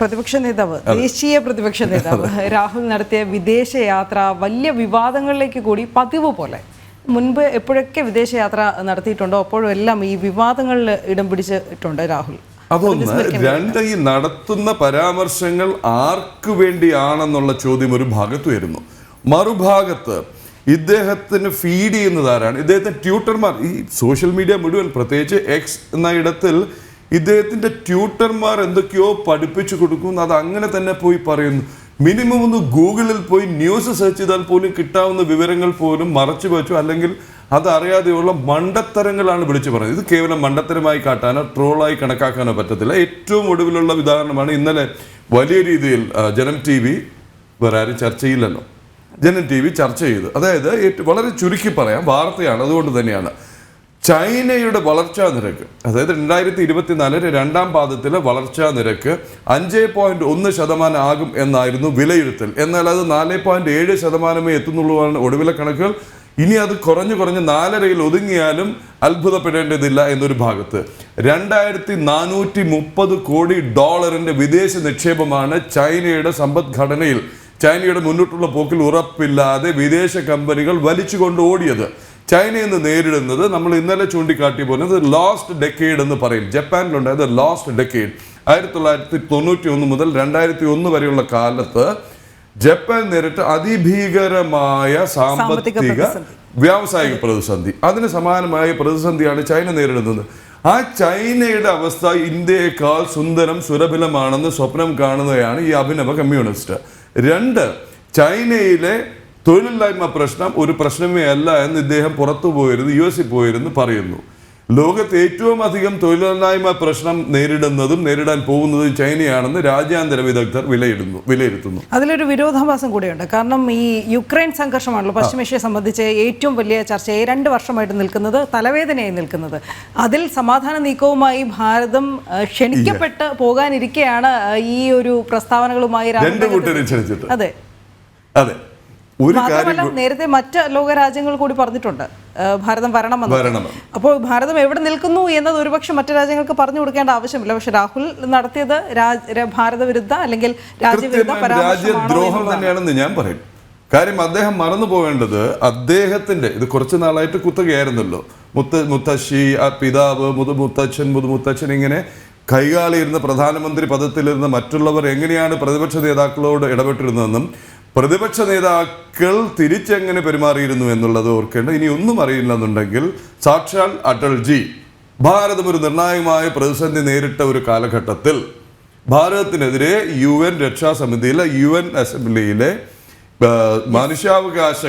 പ്രതിപക്ഷ നേതാവ് ദേശീയ പ്രതിപക്ഷ നേതാവ് രാഹുൽ നടത്തിയ വിദേശ യാത്ര വലിയ വിവാദങ്ങളിലേക്ക് കൂടി പതിവ് പോലെ. മുൻപ് എപ്പോഴൊക്കെ വിദേശയാത്ര നടത്തിയിട്ടുണ്ടോ? അപ്പോഴും എല്ലാം ഈ വിവാദങ്ങളിൽ ഇടം പിടിച്ചിട്ടുണ്ട് രാഹുൽ. അതൊന്ന് രണ്ട് ഈ നടത്തുന്ന പരാമർശങ്ങൾ ആർക്ക് വേണ്ടിയാണെന്നുള്ള ചോദ്യം ഒരു ഭാഗത്ത് വരുന്നു മറുഭാഗത്ത് ഇദ്ദേഹത്തിന് ഫീഡ് ചെയ്യുന്നത് ആരാണ്? ഇദ്ദേഹത്തെ ട്യൂട്ടർമാർ ഈ സോഷ്യൽ മീഡിയ മുഴുവൻ പ്രത്യേകിച്ച് എക്സ് എന്ന ഇടത്തിൽ ഇദ്ദേഹത്തിന്റെ ട്യൂട്ടർമാർ എന്തൊക്കെയോ പഠിപ്പിച്ചു കൊടുക്കും അത് അങ്ങനെ തന്നെ പോയി പറയുന്നു. മിനിമം ഒന്ന് ഗൂഗിളിൽ പോയി ന്യൂസ് സെർച്ച് ചെയ്താൽ പോലും കിട്ടാവുന്ന വിവരങ്ങൾ പോലും മറച്ചു വെച്ചു. അല്ലെങ്കിൽ അതറിയാതെയുള്ള മണ്ടത്തരങ്ങളാണ് വിളിച്ചു പറയുന്നത്. ഇത് കേവലം മണ്ടത്തരമായി കാട്ടാനോ ട്രോളായി കണക്കാക്കാനോ പറ്റത്തില്ല. ഏറ്റവും ഒടുവിലുള്ള ഉദാഹരണമാണ് ഇന്നലെ വലിയ രീതിയിൽ ജനം ടി വി വേറെ ആരും ചർച്ച ചെയ്യില്ലല്ലോ. ജനം ടി വി ചർച്ച ചെയ്തു. അതായത് വളരെ ചുരുക്കി പറയാം. വാർത്തയാണ്. അതുകൊണ്ട് തന്നെയാണ്. ചൈനയുടെ വളർച്ചാ നിരക്ക് അതായത് രണ്ടായിരത്തി ഇരുപത്തിനാലിന് രണ്ടാം പാദത്തിലെ വളർച്ചാ നിരക്ക് അഞ്ച് പോയിന്റ് ഒന്ന് ശതമാനം ആകും എന്നായിരുന്നു വിലയിരുത്തൽ. എന്നാൽ അത് നാല് പോയിന്റ് ഏഴ് ശതമാനമേ എത്തുന്നുള്ളതാണ് ഒടുവിലെ കണക്കുകൾ. ഇനി അത് കുറഞ്ഞു കുറഞ്ഞ് നാലരയിൽ ഒതുങ്ങിയാലും അത്ഭുതപ്പെടേണ്ടതില്ല എന്നൊരു ഭാഗത്ത്. രണ്ടായിരത്തി നാനൂറ്റി മുപ്പത് കോടി ഡോളറിന്റെ വിദേശ നിക്ഷേപമാണ് ചൈനയുടെ സമ്പദ്ഘടനയിൽ ചൈനയുടെ മുന്നോട്ടുള്ള പോക്കിൽ ഉറപ്പില്ലാതെ വിദേശ കമ്പനികൾ വലിച്ചുകൊണ്ട് ഓടിയത്. ചൈന ഇന്ന് നേരിടുന്നത് നമ്മൾ ഇന്നലെ ചൂണ്ടിക്കാട്ടി പോലെ ലാസ്റ്റ് ഡെക്കേഡ് എന്ന് പറയും. ജപ്പാനിലുണ്ടായത് ലാസ്റ്റ് ഡെക്കേഡ് ആയിരത്തി തൊള്ളായിരത്തി തൊണ്ണൂറ്റി ഒന്ന് മുതൽ രണ്ടായിരത്തി ഒന്ന് വരെയുള്ള കാലത്ത് ജപ്പാൻ നേരിട്ട അതിഭീകരമായ സാമ്പത്തിക സാമ്പത്തിക വ്യാവസായിക പ്രതിസന്ധി. അതിന് സമാനമായ പ്രതിസന്ധിയാണ് ചൈന നേരിടുന്നത്. ആ ചൈനയുടെ അവസ്ഥ ഇന്ത്യയേക്കാൾ സുന്ദരം സുരഭിലമാണെന്ന് സ്വപ്നം കാണുന്നതാണ് ഈ അഭിനവ കമ്മ്യൂണിസ്റ്റ്. രണ്ട് ചൈനയിലെ തൊഴിലില്ലായ്മ പ്രശ്നം ഒരു പ്രശ്നമേ അല്ല എന്ന് ഇദ്ദേഹം പുറത്തു പോയിരുന്നു യു എസിൽ പോയിരുന്നു പറയുന്നു. ലോകത്ത് ഏറ്റവും അധികം തൊഴിലില്ലായ്മ പ്രശ്നം നേരിടുന്നതും നേരിടാൻ പോകുന്നതും ചൈനയാണെന്ന് രാജ്യാന്തര വിദഗ്ധർ വിലയിടുന്നു വിലയിരുത്തുന്നു. അതിലൊരു വിരോധാഭാസം കൂടിയുണ്ട്. കാരണം ഈ യുക്രൈൻ സംഘർഷമാണല്ലോ പശ്ചിമേഷ്യയെ സംബന്ധിച്ച് ഏറ്റവും വലിയ ചർച്ചയായി രണ്ട് വർഷമായിട്ട് നിൽക്കുന്നത് തലവേദനയായി നിൽക്കുന്നത്. അതിൽ സമാധാന നീക്കവുമായി ഭാരതം ക്ഷണിക്കപ്പെട്ട് പോകാനിരിക്കെയാണ് ഈ ഒരു പ്രസ്താവനകളുമായി അതെ. അതെ. ഒരു മാത്രമല്ല നേരത്തെ മറ്റ് ലോകരാജ്യങ്ങൾ കൂടി പറഞ്ഞിട്ടുണ്ട്. ഭാരതം വരണമെന്ന്. അപ്പോൾ ഭാരതം എവിടെ നിൽക്കുന്നു എന്നത് ഒരുപക്ഷെ മറ്റു രാജ്യങ്ങൾക്ക് പറഞ്ഞു കൊടുക്കേണ്ട ആവശ്യമില്ല. പക്ഷെ രാഹുൽ നടത്തിയത് ഭാരതവിരുദ്ധ ഭാരത വിരുദ്ധ അല്ലെങ്കിൽ രാജ്യവിരുദ്ധ രാജ്യദ്രോഹം. തന്നെയാണെന്ന് ഞാൻ പറയും. കാര്യം അദ്ദേഹം മറന്നു പോകേണ്ടത് അദ്ദേഹത്തിന്റെ ഇത് കുറച്ച് നാളായിട്ട് കുത്തകയായിരുന്നല്ലോ. മുത്ത മുത്തശ്ശി ആ പിതാവ് മുതു മുത്തച്ഛൻ മുതു മുത്തച്ഛൻ ഇങ്ങനെ കൈകാളിയിരുന്ന പ്രധാനമന്ത്രി പദത്തിലിരുന്ന മറ്റുള്ളവർ എങ്ങനെയാണ് പ്രതിപക്ഷ നേതാക്കളോട് ഇടപെട്ടിരുന്നതെന്നും പ്രതിപക്ഷ നേതാക്കൾ തിരിച്ചെങ്ങനെ പെരുമാറിയിരുന്നു എന്നുള്ളത് ഓർക്കേണ്ട. ഇനി ഒന്നും അറിയില്ല എന്നുണ്ടെങ്കിൽ സാക്ഷാൽ അടൽജി ഭാരതം ഒരു നിർണായകമായ പ്രതിസന്ധി നേരിട്ട ഒരു കാലഘട്ടത്തിൽ ഭാരതത്തിനെതിരെ യു എൻ രക്ഷാസമിതിയിലെ യു എൻ അസംബ്ലിയിലെ മനുഷ്യാവകാശ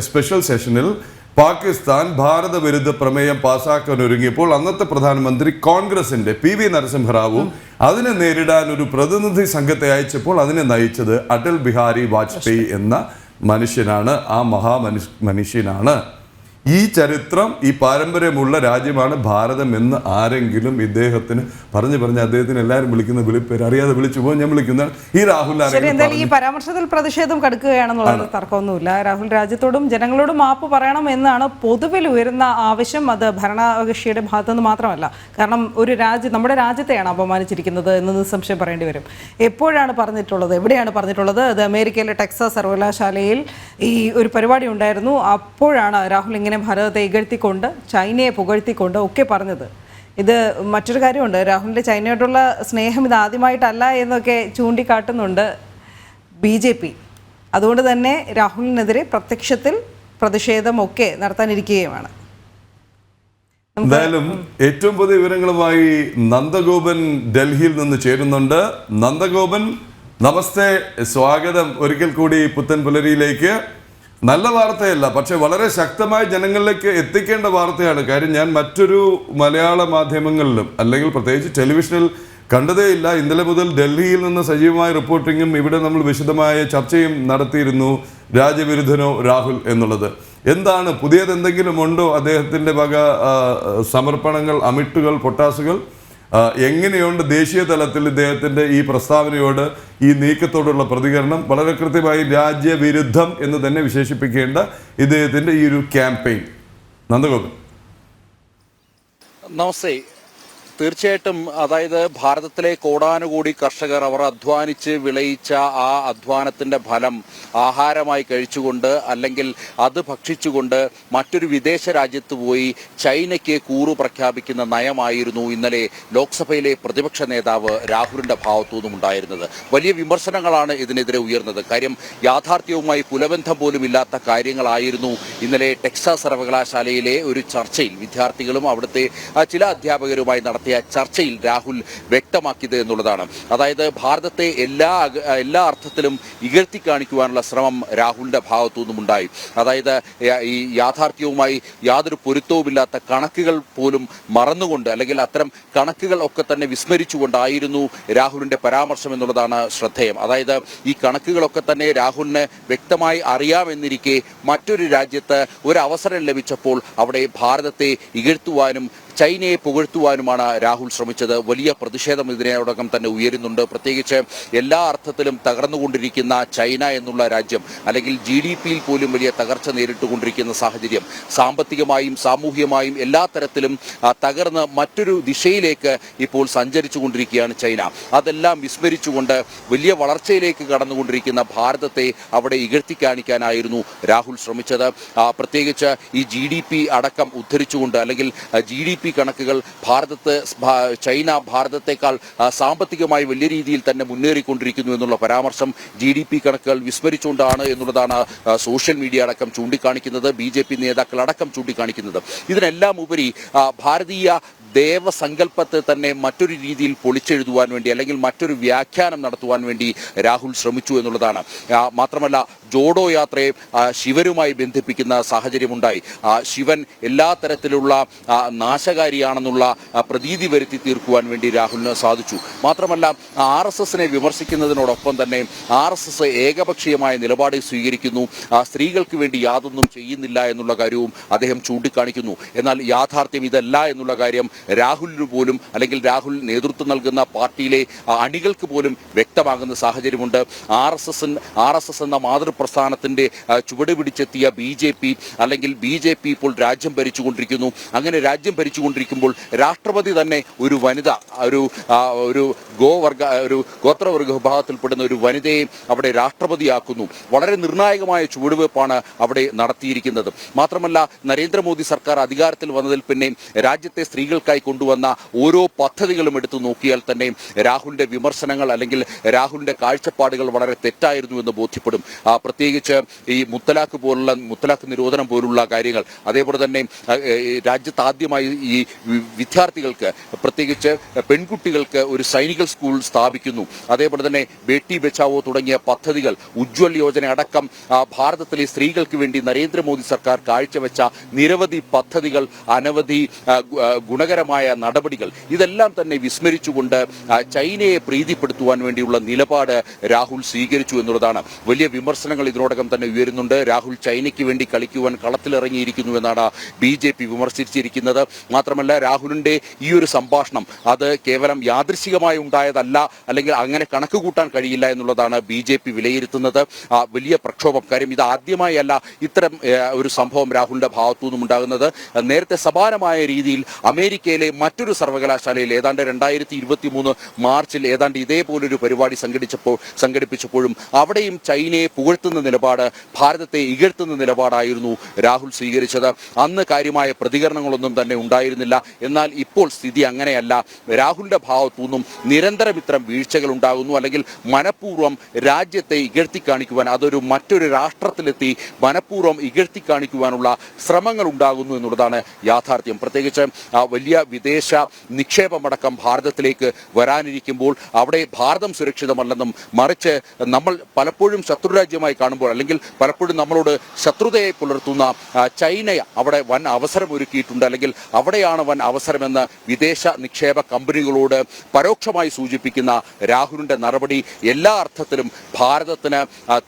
സ്പെഷ്യൽ സെഷനിൽ പാകിസ്ഥാൻ ഭാരത വിരുദ്ധ പ്രമേയം പാസാക്കാൻ ഒരുങ്ങിയപ്പോൾ അന്നത്തെ പ്രധാനമന്ത്രി കോൺഗ്രസിന്റെ പി വി നരസിംഹറാവു അതിനെ നേരിടാൻ ഒരു പ്രതിനിധി സംഘത്തെ അയച്ചപ്പോൾ അതിനെ നയിച്ചത് അടൽ ബിഹാരി വാജ്പേയി എന്ന മനുഷ്യനാണ്. ആ മഹാമനുഷ്യ മനുഷ്യനാണ്. ഈ ചരിത്രം ഈ പാരമ്പര്യമുള്ള രാജ്യമാണ് ഭാരതം എന്ന് ആരെങ്കിലും ഇദ്ദേഹത്തിന് പറഞ്ഞു പറഞ്ഞ് അദ്ദേഹത്തിന് എല്ലാവരും വിളിക്കുന്ന വിളിപ്പേര് അറിയാതെ വിളിച്ചു പോകും. ഞാൻ വിളിക്കുന്ന ഈ രാഹുൽ ഈ പരാമർശത്തിൽ പ്രതിഷേധം കടുക്കുകയാണെന്നുള്ളത് തർക്കമൊന്നുമില്ല. രാഹുൽ രാജ്യത്തോടും ജനങ്ങളോടും മാപ്പ് പറയണം എന്നാണ് പൊതുവിൽ ഉയരുന്ന ആവശ്യം. അത് ഭരണകക്ഷിയുടെ ഭാഗത്തു നിന്ന് മാത്രമല്ല. കാരണം ഒരു രാജ്യം നമ്മുടെ രാജ്യത്തെയാണ് അപമാനിച്ചിരിക്കുന്നത് എന്ന് നിസ്സംശയം പറയേണ്ടി വരും. എപ്പോഴാണ് പറഞ്ഞിട്ടുള്ളത്? എവിടെയാണ് പറഞ്ഞിട്ടുള്ളത്? അത് അമേരിക്കയിലെ ടെക്സാസ് സർവകലാശാലയിൽ ഈ ഒരു പരിപാടി ഉണ്ടായിരുന്നു. അപ്പോഴാണ് രാഹുൽ ഇങ്ങനെ ഭാരതത്തെ ഇകഴ്ത്തിക്കൊണ്ട് ചൈനയെ പുകഴ്ത്തിക്കൊണ്ട് ഒക്കെ പറഞ്ഞത്. ഇത് മറ്റൊരു കാര്യമുണ്ട്. രാഹുലിന്റെ ചൈനയോടുള്ള സ്നേഹം ഇത് ആദ്യമായിട്ടല്ല എന്നൊക്കെ ചൂണ്ടിക്കാട്ടുന്നുണ്ട് ബി ജെ പി. അതുകൊണ്ട് തന്നെ രാഹുലിനെതിരെ പ്രത്യക്ഷത്തിൽ പ്രതിഷേധമൊക്കെ നടത്താനിരിക്കുകയുമാണ്. എന്തായാലും ഏറ്റവും പുതിയ വിവരങ്ങളുമായി നന്ദഗോപൻ ഡൽഹിയിൽ നിന്ന് ചേരുന്നുണ്ട്. നന്ദഗോപൻ നമസ്തേ സ്വാഗതം. ഒരിക്കൽ കൂടി പുത്തൻ പുലരിയിലേക്ക്. നല്ല വാർത്തയല്ല പക്ഷെ വളരെ ശക്തമായി ജനങ്ങളിലേക്ക് എത്തിക്കേണ്ട വാർത്തയാണ്. കാര്യം ഞാൻ മറ്റൊരു മലയാള മാധ്യമങ്ങളിലും അല്ലെങ്കിൽ പ്രത്യേകിച്ച് ടെലിവിഷനിൽ കണ്ടതേയില്ല. ഇന്നലെ മുതൽ ഡൽഹിയിൽ നിന്ന് സജീവമായ റിപ്പോർട്ടിങ്ങും ഇവിടെ നമ്മൾ വിശദമായ ചർച്ചയും നടത്തിയിരുന്നു രാജ്യവിരുദ്ധനോ രാഹുൽ എന്നുള്ളത്. എന്താണ് പുതിയത് എന്തെങ്കിലും ഉണ്ടോ അദ്ദേഹത്തിന്റെ വക സമർപ്പണങ്ങൾ അമിട്ടുകൾ പൊട്ടാസുകൾ? എങ്ങനെയുണ്ട് ദേശീയ തലത്തിൽ ഇദ്ദേഹത്തിന്റെ ഈ പ്രസ്താവനയോട് ഈ നീക്കത്തോടുള്ള പ്രതികരണം? വളരെ കൃത്യമായി രാജ്യവിരുദ്ധം എന്ന് തന്നെ വിശേഷിപ്പിക്കേണ്ട ഇദ്ദേഹത്തിന്റെ ഈ ഒരു ക്യാമ്പയിൻ. നന്ദഗോപൻ. നമസ്തേ. തീർച്ചയായിട്ടും അതായത് ഭാരതത്തിലെ കോടാനുകൂടി കർഷകർ അവർ അധ്വാനിച്ച് വിളയിച്ച ആ അധ്വാനത്തിന്റെ ഫലം ആഹാരമായി കഴിച്ചുകൊണ്ട് അല്ലെങ്കിൽ അത് ഭക്ഷിച്ചുകൊണ്ട് മറ്റൊരു വിദേശ രാജ്യത്ത് പോയി ചൈനയ്ക്ക് കൂറു പ്രഖ്യാപിക്കുന്ന നയമായിരുന്നു ഇന്നലെ ലോക്സഭയിലെ പ്രതിപക്ഷ നേതാവ് രാഹുലിന്റെ ഭാഗത്തു നിന്നും ഉണ്ടായിരുന്നത്. വലിയ വിമർശനങ്ങളാണ് ഇതിനെതിരെ ഉയർന്നത്. കാര്യം യാഥാർത്ഥ്യവുമായി കുലബന്ധം പോലും ഇല്ലാത്ത കാര്യങ്ങളായിരുന്നു ഇന്നലെ ടെക്സാസ് സർവകലാശാലയിലെ ഒരു ചർച്ചയിൽ വിദ്യാർത്ഥികളും അവിടുത്തെ ചില അധ്യാപകരുമായി നടത്തിയ ചർച്ചയിൽ രാഹുൽ വ്യക്തമാക്കിയത് എന്നുള്ളതാണ്. അതായത് ഭാരതത്തെ എല്ലാ എല്ലാ അർത്ഥത്തിലും ഇകഴ്ത്തി കാണിക്കുവാനുള്ള ശ്രമം രാഹുലിന്റെ ഭാഗത്തു നിന്നും ഉണ്ടായി. അതായത് ഈ യാഥാർത്ഥ്യവുമായി യാതൊരു പൊരുത്തവുമില്ലാത്ത കണക്കുകൾ പോലും മറന്നുകൊണ്ട് അല്ലെങ്കിൽ അത്തരം കണക്കുകൾ ഒക്കെ തന്നെ വിസ്മരിച്ചുകൊണ്ടായിരുന്നു രാഹുലിന്റെ പരാമർശം എന്നുള്ളതാണ് ശ്രദ്ധേയം. അതായത് ഈ കണക്കുകളൊക്കെ തന്നെ രാഹുലിന് വ്യക്തമായി അറിയാമെന്നിരിക്കെ മറ്റൊരു രാജ്യത്ത് ഒരു അവസരം ലഭിച്ചപ്പോൾ അവിടെ ഭാരതത്തെ ഇകഴ്ത്തുവാനും ചൈനയെ പുകഴ്ത്തുവാനുമാണ് രാഹുൽ ശ്രമിച്ചത്. വലിയ പ്രതിഷേധം ഇതിനോടകം തന്നെ ഉയരുന്നുണ്ട്. പ്രത്യേകിച്ച് എല്ലാ അർത്ഥത്തിലും തകർന്നുകൊണ്ടിരിക്കുന്ന ചൈന എന്നുള്ള രാജ്യം അല്ലെങ്കിൽ ജി ഡി പിയിൽ പോലും വലിയ തകർച്ച നേരിട്ടുകൊണ്ടിരിക്കുന്ന സാഹചര്യം സാമ്പത്തികമായും സാമൂഹികമായും എല്ലാ തരത്തിലും തകർന്ന് മറ്റൊരു ദിശയിലേക്ക് ഇപ്പോൾ സഞ്ചരിച്ചു കൊണ്ടിരിക്കുകയാണ് ചൈന. അതെല്ലാം വിസ്മരിച്ചുകൊണ്ട് വലിയ വളർച്ചയിലേക്ക് കടന്നുകൊണ്ടിരിക്കുന്ന ഭാരതത്തെ അവിടെ ഇകഴ്ത്തി കാണിക്കാനായിരുന്നു രാഹുൽ ശ്രമിച്ചത്. പ്രത്യേകിച്ച് ഈ ജി ഡി പി അടക്കം ഉദ്ധരിച്ചുകൊണ്ട് അല്ലെങ്കിൽ ജി ഡി പി കണക്കുകൾ ഭാരതത്ത് ചൈന ഭാരതത്തെക്കാൾ സാമ്പത്തികമായി വലിയ രീതിയിൽ തന്നെ മുന്നേറിക്കൊണ്ടിരിക്കുന്നു എന്നുള്ള പരാമർശം ജി ഡി പി കണക്കുകൾ വിസ്മരിച്ചുകൊണ്ടാണ് എന്നുള്ളതാണ് സോഷ്യൽ മീഡിയ അടക്കം ചൂണ്ടിക്കാണിക്കുന്നത് ബി ജെ പി നേതാക്കൾ അടക്കം ചൂണ്ടിക്കാണിക്കുന്നത്. ഇതിനെല്ലാം ഉപരി ഭാരതീയ ദേവസങ്കല്പത്തെ തന്നെ മറ്റൊരു രീതിയിൽ പൊളിച്ചെഴുതുവാൻ വേണ്ടി അല്ലെങ്കിൽ മറ്റൊരു വ്യാഖ്യാനം നടത്തുവാൻ വേണ്ടി രാഹുൽ ശ്രമിച്ചു എന്നുള്ളതാണ്. മാത്രമല്ല ജോഡോ യാത്രയെ ശിവരുമായി ബന്ധിപ്പിക്കുന്ന സാഹചര്യമുണ്ടായി. ശിവൻ എല്ലാ തരത്തിലുള്ള നാശകാരിയാണെന്നുള്ള പ്രതീതി വരുത്തി തീർക്കുവാൻ വേണ്ടി രാഹുലിന് സാധിച്ചു. മാത്രമല്ല ആർ എസ് എസിനെ വിമർശിക്കുന്നതിനോടൊപ്പം തന്നെ ആർ എസ് എസ് ഏകപക്ഷീയമായ നിലപാട് സ്വീകരിക്കുന്നു. സ്ത്രീകൾക്ക് വേണ്ടി യാതൊന്നും ചെയ്യുന്നില്ല എന്നുള്ള കാര്യവും അദ്ദേഹം ചൂണ്ടിക്കാണിക്കുന്നു. എന്നാൽ യാഥാർത്ഥ്യം ഇതല്ല എന്നുള്ള കാര്യം രാഹുലിന് പോലും അല്ലെങ്കിൽ രാഹുൽ നേതൃത്വം നൽകുന്ന പാർട്ടിയിലെ അണികൾക്ക് പോലും വ്യക്തമാകുന്ന സാഹചര്യമുണ്ട്. R S S R S S എന്ന മാതൃപ്രസ്ഥാനത്തിന്റെ ആ, ചുവട് പിടിച്ചെത്തിയ ബി ജെ പി അല്ലെങ്കിൽ ബി ജെ പി ഇപ്പോൾ രാജ്യം ഭരിച്ചുകൊണ്ടിരിക്കുന്നു. അങ്ങനെ രാജ്യം ഭരിച്ചുകൊണ്ടിരിക്കുമ്പോൾ രാഷ്ട്രപതി തന്നെ ഒരു വനിത ഒരു ഒരു ഗോവർഗ ഒരു ഗോത്രവർഗ വിഭാഗത്തിൽപ്പെടുന്ന ഒരു വനിതയെ അവിടെ രാഷ്ട്രപതിയാക്കുന്നു. വളരെ നിർണായകമായ ചുവടുവെപ്പാണ് അവിടെ നടത്തിയിരിക്കുന്നത്. മാത്രമല്ല നരേന്ദ്രമോദി സർക്കാർ അധികാരത്തിൽ വന്നതിൽ പിന്നെ രാജ്യത്തെ സ്ത്രീകൾക്കായി കൊണ്ടുവന്ന ഓരോ പദ്ധതികളും എടുത്തു നോക്കിയാൽ തന്നെ രാഹുലിന്റെ വിമർശനങ്ങൾ അല്ലെങ്കിൽ രാഹുലിന്റെ കാഴ്ചപ്പാടുകൾ വളരെ തെറ്റായിരുന്നു എന്ന് ബോധ്യപ്പെടും പ്രത്യേകിച്ച് ഈ മുത്തലാഖ് പോലുള്ള മുത്തലാഖ് നിരോധനം പോലുള്ള കാര്യങ്ങൾ. അതേപോലെ തന്നെ രാജ്യത്ത് ആദ്യമായി ഈ വിദ്യാർത്ഥികൾക്ക് പ്രത്യേകിച്ച് പെൺകുട്ടികൾക്ക് ഒരു സൈനിക സ്കൂൾ സ്ഥാപിക്കുന്നു. അതേപോലെ തന്നെ ബേട്ടി ബച്ചാവോ തുടങ്ങിയ പദ്ധതികൾ ഉജ്ജ്വൽ യോജന അടക്കം ഭാരതത്തിലെ സ്ത്രീകൾക്ക് വേണ്ടി നരേന്ദ്രമോദി സർക്കാർ കാഴ്ചവെച്ച നിരവധി പദ്ധതികൾ അനവധി ഗുണകരമായ നടപടികൾ. ഇതെല്ലാം തന്നെ വിസ്മരിച്ചുകൊണ്ട് ചൈനയെ പ്രീതിപ്പെടുത്തുവാൻ വേണ്ടിയുള്ള നിലപാട് രാഹുൽ സ്വീകരിച്ചു എന്നുള്ളതാണ്. വലിയ വിമർശനങ്ങൾ ഇതിനോടകം തന്നെ ഉയരുന്നുണ്ട്. രാഹുൽ ചൈനയ്ക്ക് വേണ്ടി കളിക്കുവാൻ കളത്തിലിറങ്ങിയിരിക്കുന്നു എന്നാണ് ബി ജെ പി വിമർശിച്ചിരിക്കുന്നത്. മാത്രമല്ല രാഹുലിന്റെ ഈ ഒരു സംഭാഷണം അത് കേവലം യാദൃശികമായി ഉണ്ടായതല്ല അല്ലെങ്കിൽ അങ്ങനെ കണക്ക് കൂട്ടാൻ കഴിയില്ല എന്നുള്ളതാണ് ബി ജെ പി വിലയിരുത്തുന്നത്. വലിയ പ്രക്ഷോഭം. കാര്യം ഇത് ആദ്യമായല്ല ഇത്തരം ഒരു സംഭവം രാഹുലിന്റെ ഭാഗത്തു നിന്നും ഉണ്ടാകുന്നത്. നേരത്തെ സമാനമായ രീതിയിൽ അമേരിക്കയിലെ മറ്റൊരു സർവകലാശാലയിൽ ഏതാണ്ട് രണ്ടായിരത്തി ഇരുപത്തി മൂന്ന് മാർച്ചിൽ ഏതാണ്ട് ഇതേപോലൊരു പരിപാടി സംഘടിച്ചപ്പോൾ സംഘടിപ്പിച്ചപ്പോഴും അവിടെയും ചൈനയെ പുകഴ്ത്തുന്ന നിലപാട് ഭാരതത്തെ ഇകഴ്ത്തുന്ന നിലപാടായിരുന്നു രാഹുൽ സ്വീകരിച്ചത്. അന്ന് കാര്യമായ പ്രതികരണങ്ങളൊന്നും തന്നെ ഉണ്ടായിരുന്നില്ല. എന്നാൽ ഇപ്പോൾ സ്ഥിതി അങ്ങനെയല്ല. രാഹുലിന്റെ ഭാഗത്തു നിന്നും നിരന്തരം ഇത്തരം വീഴ്ചകൾ ഉണ്ടാകുന്നു. അല്ലെങ്കിൽ മനഃപൂർവം രാജ്യത്തെ ഇകഴ്ത്തി കാണിക്കുവാൻ അതൊരു മറ്റൊരു രാഷ്ട്രത്തിലെത്തി മനഃപൂർവം ഇകഴ്ത്തി കാണിക്കുവാനുള്ള ശ്രമങ്ങൾ ഉണ്ടാകുന്നു എന്നുള്ളതാണ് യാഥാർത്ഥ്യം. പ്രത്യേകിച്ച് ആ, വലിയ വിദേശ നിക്ഷേപമടക്കം ഭാരതത്തിലേക്ക് വരാനിരിക്കുമ്പോൾ അവിടെ ഭാരതം സുരക്ഷിതമല്ലെന്നും മറിച്ച് നമ്മൾ പലപ്പോഴും ശത്രുരാജ്യമായി കാണുമ്പോൾ അല്ലെങ്കിൽ പലപ്പോഴും നമ്മളോട് ശത്രുതയെ പുലർത്തുന്ന ചൈന അവിടെ വൻ അവസരം ഒരുക്കിയിട്ടുണ്ട് അല്ലെങ്കിൽ അവിടെയാണ് വൻ അവസരമെന്ന് വിദേശ നിക്ഷേപ കമ്പനികളോട് പരോക്ഷമായി സൂചിപ്പിക്കുന്ന രാഹുലിന്റെ നടപടി എല്ലാ അർത്ഥത്തിലും ഭാരതത്തിന്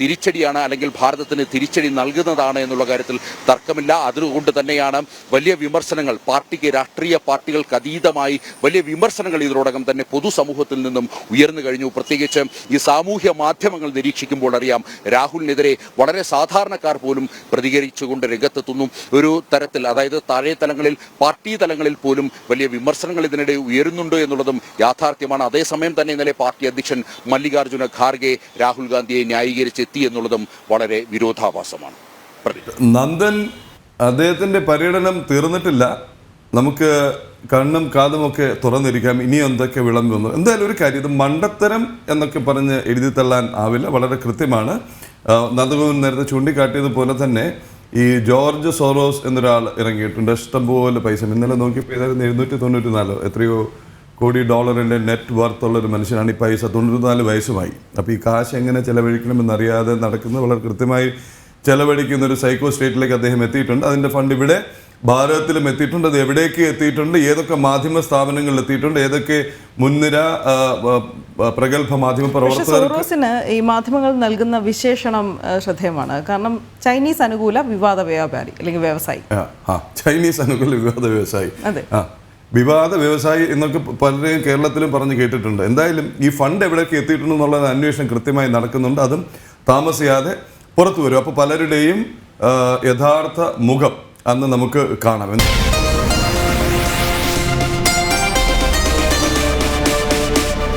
തിരിച്ചടിയാണ്. അല്ലെങ്കിൽ ഭാരതത്തിന് തിരിച്ചടി നൽകുന്നതാണ് എന്നുള്ള കാര്യത്തിൽ തർക്കമില്ല. അതുകൊണ്ട് തന്നെയാണ് വലിയ വിമർശനങ്ങൾ പാർട്ടിക്ക് രാഷ്ട്രീയ പാർട്ടികൾക്ക് അതീതമായി വലിയ വിമർശനങ്ങൾ ഇതിനോടകം തന്നെ പൊതുസമൂഹത്തിൽ നിന്നും ഉയർന്നു കഴിഞ്ഞു. പ്രത്യേകിച്ച് ഈ സാമൂഹ്യ മാധ്യമങ്ങൾ നിരീക്ഷിക്കുമ്പോൾ അറിയാം രാഹുൽ രാഹുലിനെതിരെ വളരെ സാധാരണക്കാർ പോലും പ്രതികരിച്ചുകൊണ്ട് രംഗത്തെത്തുന്നു. ഒരു തരത്തിൽ അതായത് താഴെ തലങ്ങളിൽ പാർട്ടി തലങ്ങളിൽ പോലും വലിയ വിമർശനങ്ങൾ ഇതിനിടെ ഉയരുന്നുണ്ട് എന്നുള്ളതും യാഥാർത്ഥ്യമാണ്. അതേസമയം തന്നെ ഇന്നലെ പാർട്ടി അധ്യക്ഷൻ മല്ലികാർജുന ഖാർഗെ രാഹുൽ ഗാന്ധിയെ ന്യായീകരിച്ചെത്തി എന്നുള്ളതും വളരെ വിരോധാഭാസമാണ്. നന്ദൻ അദ്ദേഹത്തിന്റെ പര്യടനം തീർന്നിട്ടില്ല. നമുക്ക് കണ്ണും കാതും ഒക്കെ തുറന്നിരിക്കാം. ഇനി എന്തൊക്കെ വിളമ്പുന്നു? എന്തായാലും ഒരു കാര്യം ഇത് മണ്ടത്തരം എന്നൊക്കെ പറഞ്ഞ് എഴുതി തള്ളാൻ ആവില്ല. വളരെ കൃത്യമാണ്. ആ, നന്ദഗോപൻ നേരത്തെ ചൂണ്ടിക്കാട്ടിയതുപോലെ തന്നെ ഈ ജോർജ് സോറോസ് എന്നൊരാൾ ഇറങ്ങിയിട്ടുണ്ട്. ഇഷ്ടംപോലെ പൈസ. ഇന്നലെ നോക്കിയപ്പോൾ ഏതായിരുന്നു എഴുന്നൂറ്റി തൊണ്ണൂറ്റി നാലോ എത്രയോ കോടി ഡോളറിന്റെ നെറ്റ് വർത്ത് ഉള്ള ഒരു മനുഷ്യനാണ് ഈ പൈസ. തൊണ്ണൂറ്റി നാല് വയസ്സുമായി. അപ്പോൾ ഈ കാശ് എങ്ങനെ ചെലവഴിക്കണമെന്നറിയാതെ നടക്കുന്നത് വളരെ കൃത്യമായി ചെലവഴിക്കുന്ന ഒരു സൈക്കോ സ്റ്റേറ്റിലേക്ക് അദ്ദേഹം എത്തിയിട്ടുണ്ട്. അതിന്റെ ഫണ്ട് ഇവിടെ ഭാരതത്തിലും എത്തിയിട്ടുണ്ട്. അത് എവിടേക്ക് എത്തിയിട്ടുണ്ട്? ഏതൊക്കെ മാധ്യമ സ്ഥാപനങ്ങളിൽ എത്തിയിട്ടുണ്ട്? ഏതൊക്കെ മുൻനിര പ്രഗത്ഭ മാധ്യമ പ്രവർത്തകർക്ക് ഈ മാധ്യമങ്ങൾ നൽകുന്ന വിശേഷണം ശ്രദ്ധേയമാണ്. കാരണം ചൈനീസ് അനുകൂല വിവാദ വ്യാപാരി അല്ലെങ്കിൽ വ്യവസായി. ചൈനീസ് അനുകൂല വിവാദ വ്യവസായി. അതെ. വിവാദ വ്യവസായി എന്നൊക്കെ പലരെയും കേരളത്തിലും പറഞ്ഞ് കേട്ടിട്ടുണ്ട്. എന്തായാലും ഈ ഫണ്ട് എവിടേക്ക് എത്തിയിട്ടുണ്ടെന്നുള്ളത് അന്വേഷണം കൃത്യമായി നടക്കുന്നുണ്ട്. അതും താമസിയാതെ പുറത്തു വരും. അപ്പോൾ പലരുടെയും യഥാർത്ഥ മുഖം അന്ന് നമുക്ക് കാണാം.